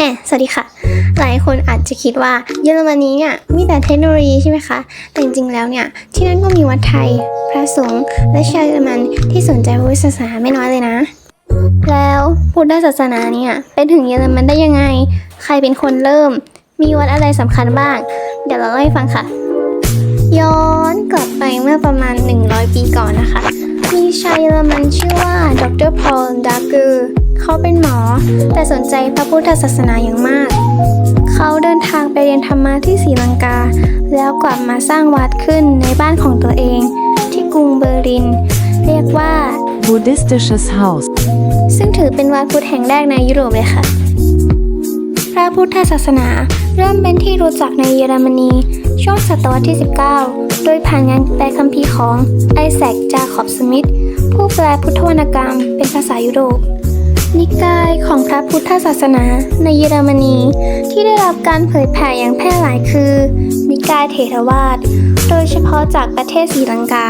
แฮสวัสดีค่ะ หลายคนอาจจะคิดว่าเยอรมนีเนี่ยมีแต่เทคโนโลยีใช่ไหมคะ แต่จริงๆแล้วเนี่ยที่นั่นก็มีวัดไทย พระสงฆ์และชาวเยอรมันที่สนใจพุทธศาสนาไม่น้อยเลยนะ แล้วพุทธศาสนาเนี่ยเป็นถึงเยอรมันได้ยังไง ใครเป็นคนเริ่ม มีวัดอะไรสำคัญบ้าง เดี๋ยวเราเล่าให้ฟังค่ะ ย้อนกลับไปเมื่อประมาณ 100 ปีก่อนนะคะ มีชายเยอรมันชื่อว่าดรพอลดาร์เกอร์ เขาเป็นหมอ แต่สนใจพระพุทธศาสนาอย่างมาก เขาเดินทางไปเรียนธรรมะที่ศรีลังกา แล้วกลับมาสร้างวัดขึ้นในบ้านของตัวเอง ที่กรุงเบอร์ลิน เรียกว่า Buddhistisches Haus. ซึ่งถือเป็นวัดพุทธแห่งแรกในยุโรปเลยค่ะ พระพุทธศาสนาเริ่มเป็นที่รู้จักในเยอรมนีช่วงศตวรรษที่ 19 โดยผ่านงานแปลคัมภีร์ของไอแซคจาคอบสมิธผู้แปลพุทธวรรณกรรมเป็นภาษายุโรป นิกายของพระพุทธศาสนาในเยอรมนีที่ได้รับการเผยแผ่อย่างแพร่หลายคือ นิกายเถรวาท โดยเฉพาะจากประเทศศรีลังกา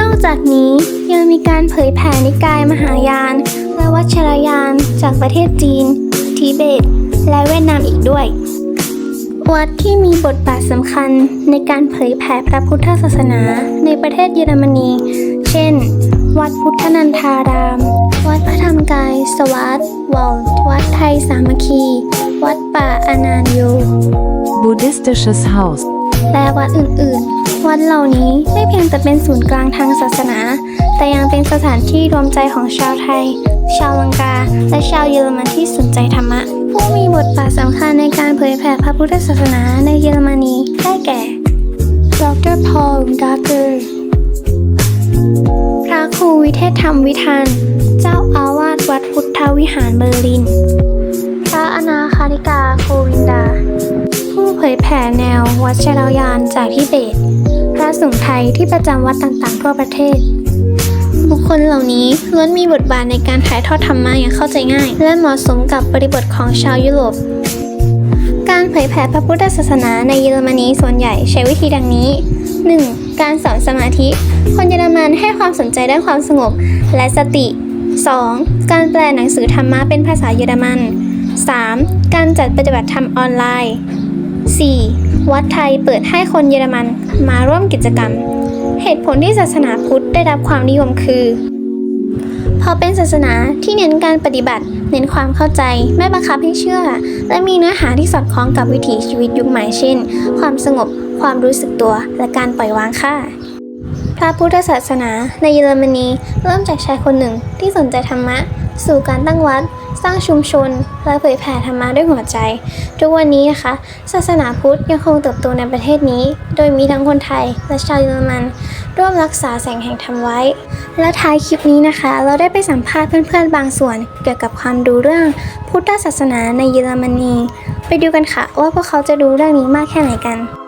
นอกจากนี้ยังมีการเผยแผ่นิกายมหายาน และวัชรยานจากประเทศจีน ทิเบต และเวียดนามอีกด้วย วัดที่มีบทบาทสำคัญในการเผยแผ่พระพุทธศาสนาในประเทศเยอรมนี เช่น วัดพุทธนันทาราม วัดพระธรรมกาย สวัสดวอลวัดไทยสามัคคี วัดป่าอานานโย Buddhistisches Haus. และวัดอื่นๆ วัดเหล่านี้ไม่เพียงแต่เป็นศูนย์กลางทางศาสนา แต่ยังเป็นสถานที่รวมใจของชาวไทย ชาวลังกา และชาวเยอรมันที่สนใจธรรมะ ผู้มีบทบาทสำคัญในการเผยแผ่พระพุทธศาสนาในเยอรมนีได้แก่ดรพอลดาร์เกอร์พระครู วิเทศธรรมวิธาน เจ้าอาวาสวัดพุทธวิหารเบอร์ลิน พระอนาคาริกาโควินดา ผู้เผยแผ่แนววัชรยานจากทิเบต พระสงฆ์ไทยที่ประจำวัดต่างๆทั่วประเทศ บุคคลเหล่านี้ล้วนมีบทบาทในการถ่ายทอดธรรมะอย่างเข้าใจง่าย และเหมาะสมกับบริบทของชาวยุโรปการเผยแผ่พระพุทธศาสนาในเยอรมนีส่วนใหญ่ใช้วิธีดังนี้ 1. การสอนสมาธิ คนเยอรมันให้ความสนใจด้านความสงบและสติ 2. การแปลหนังสือธรรมะเป็นภาษาเยอรมัน 3. การจัดปฏิบัติธรรมออนไลน์ 4. วัดไทยเปิดให้คนเยอรมันมาร่วมกิจกรรม เหตุผลที่ศาสนาพุทธได้รับความนิยมคือพราะเป็นศาสนาที่เน้นการปฏิบัติ เน้นความเข้าใจ ไม่บังคับให้เชื่อ และมีเนื้อหาที่สอดคล้องกับวิถีชีวิตยุคใหม่เช่น ความสงบ ความรู้สึกตัว และการปล่อยวางค่ะ พระพุทธศาสนาในเยอรมนีเริ่มจากชายคนหนึ่งที่สนใจธรรมะ สู่การตั้งวัด สร้างชุมชน และเผยแผ่ธรรมะด้วยหัวใจ ทุกวันนี้นะคะ ศาสนาพุทธยังคงเติบโตในประเทศนี้ โดยมีทั้งคนไทยและชาวเยอรมัน ร่วมรักษาแสงแห่งธรรมไว้ และท้ายคลิปนี้นะคะ เราได้ไปสัมภาษณ์เพื่อนๆบางส่วน เกี่ยวกับความรู้เรื่อง พุทธศาสนาในเยอรมนี ไปดูกันค่ะว่าพวกเขาจะรู้เรื่องนี้มากแค่ไหนกัน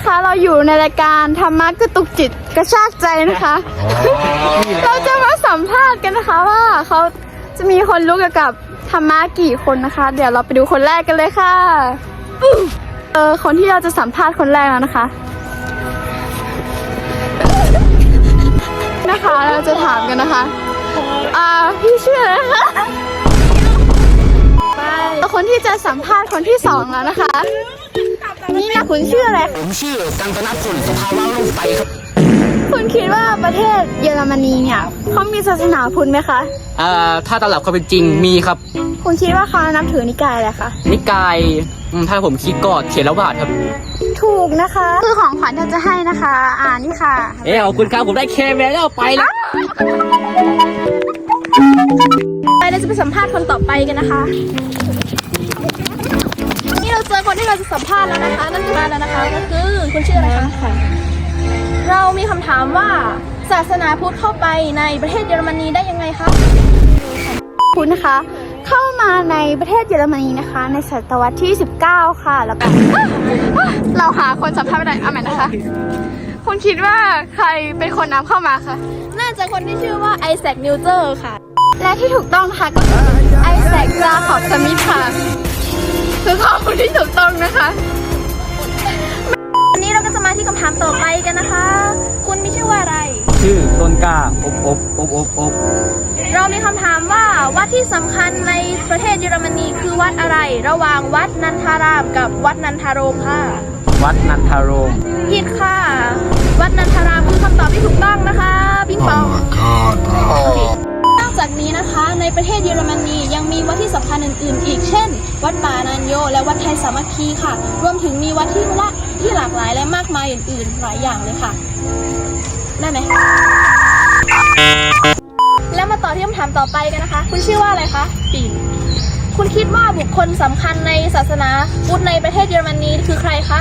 นนี้นะคะ เราอยู่ในรายการธรรมะกระตุกจิตกระชากใจนะคะ เราจะมาสัมภาษณ์กันนะคะว่าเขาจะมีคนรู้เกี่ยวกับธรรมะกี่คนนะคะ เดี๋ยวเราไปดูคนแรกกันเลยค่ะเออคนที่เราจะสัมภาษณ์คนแรกแล้วนะคะ นะคะเราจะถามกันนะคะอ่าพี่ชื่ออะไรคะไปคนที่จะสัมภาษณ์คนที่สองแล้วนะคะ นี่นะคุณชื่ออะไร ผมชื่อกันตนพลสภาวะโลกไฟครับ คุณคิดว่าประเทศเยอรมนีเนี่ยเขามีศาสนาพุทธไหมคะ เอ่อ ถ้าตามหลักความเป็นจริงมีครับ คุณคิดว่าเขานับถือนิกายอะไรคะ นิกายอืมถ้าผมคิดก็เถรวาทครับ ถูกนะคะ คือของขวัญที่เราจะให้นะคะ อ่านี่ค่ะ เอ้ขอบคุณครับผมได้เคมแล้วไปแล้ว ไปเราจะไปสัมภาษณ์คนต่อไปกันนะคะนี่เราเจอ คนที่เราจะสัมภาษณ์แล้วนะคะ นั่นคือมาแล้วนะคะก็คือคุณชื่ออะไรคะเรามีคำถามว่าศาสนาพุทธเข้าไปในประเทศเยอรมนีได้ยังไงคะพุทธนะคะ เข้ามาในประเทศเยอรมนีนะคะ ในศตวรรษที่ 19 ค่ะ แล้วก็เราหาคนสัมภาษณ์ไม่ได้เอาใหม่นะคะ คุณคิดว่าใครเป็นคนนำเข้ามาคะน่าจะคนที่ชื่อว่าไอแซคนิวเจอร์ค่ะ และที่ถูกต้องนะคะก็คือไอแซคจาขอบสมิธค่ะ คือข้อมูลที่ถูกต้องนะคะวันนี้เราก็จะมาที่คำถามต่อไปกันนะคะ คุณมีชื่อว่าอะไร ชื่อต้นกล้าอบอบอบอบอบเรามีคำถามว่าวัดที่สำคัญในประเทศเยอรมนีคือวัดอะไร ระหว่างวัดนันทารามกับวัดนันทาโรมค่ะ วัดนันทารมผิดค่ะ วัดนันทารามคือคำตอบที่ถูกต้องนะคะปิงปองโอเคนอกจากนี้นะคะ ในประเทศเยอรมนียังมีวัดที่สำคัญอื่นๆ อีกเช่น วัดป่านันโย และวัดไทยสามัคคีค่ะ รวมถึงมีวัดที่ละที่หลากหลายและมากมายอื่นๆ หลายอย่างเลยค่ะ ได้ไหมแล้วมาต่อที่คำถามต่อไปกันนะคะ คุณชื่อว่าอะไรคะปีนคุณคิดว่าบุคคลสำคัญในศาสนาพุทธในประเทศเยอรมนีคือใครคะ